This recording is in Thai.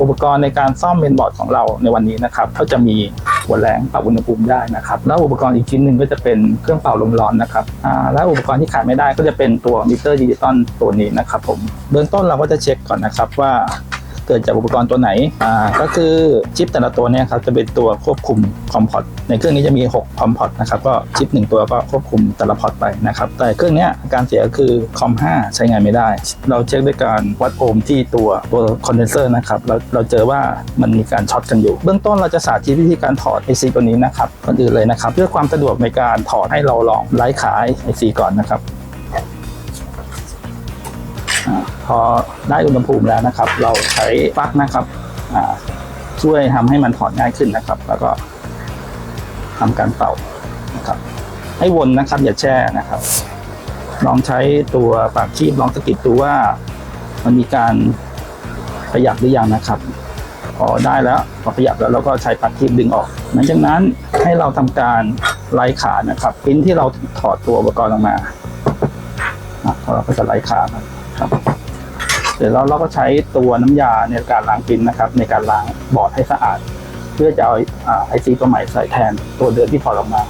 อุปกรณ์ในการซ่อมเมนบอร์ดของเราในวันนี้นะครับก็จะมีหัวแรงปรับอุณหภูมิได้นะครับแล้วอุปกรณ์อีกชิ้นหนึ่งก็จะเป็นเครื่องเป่าลมร้อนนะครับและอุปกรณ์ที่ขาดไม่ได้ก็จะเป็นตัวมิเตอร์ดิจิตอลตัวนี้นะครับผมเบื้องต้นเราก็จะเช็คก่อนนะครับว่า เกิดจากอุปกรณ์ตัวไหนอ่าก็คือชิปแต่ละตัวเนี่ยครับจะเป็นตัวควบคุมคอมพอร์ตในเครื่องนี้จะมี 6 คอมพอร์ตนะครับก็ชิป 1 ตัวก็ควบคุมแต่ละพอร์ตไปนะครับแต่เครื่องนี้การเสียคือคอม 5 ใช้งานไม่ได้ เราเช็คด้วยการวัดโอห์มที่ตัวตัวคอนเดนเซอร์นะครับเราเราเจอว่ามันมีการช็อตกันอยู่ เบื้องต้นเราจะสาธิตวิธีการถอด IC ตัวนี้นะครับก่อนอื่นเลยนะครับ เพื่อความสะดวกในการถอดให้เราลองไล่ขา IC ก่อนนะครับ พอได้อุณหภูมิแล้วนะครับ เราใช้ปลั๊กนะครับช่วยทำให้มันถอดง่ายขึ้นนะครับ แล้วก็ทำการเป่านะครับ ให้วนนะครับ อย่าแช่นะครับ ลองใช้ตัวปากคีบลองสกิดดูว่ามันมีการขยับหรือยังนะครับพอได้แล้วพอขยับแล้วเราก็ใช้ปากคีบดึงออก หลังจากนั้นให้เราทำการไล่ขานะครับ ปิ้นที่เราถอดตัวอุปกรณ์ออกมาเราก็จะไล่ขามัน ครับเดี๋ยวเราเราก็ใช้ตัวน้ำยาในการล้างปิ้นนะครับ ในการล้างบอร์ดให้สะอาด เพื่อจะเอาไอซีตัวใหม่ใส่แทนตัวเดิมที่ถอดออกมา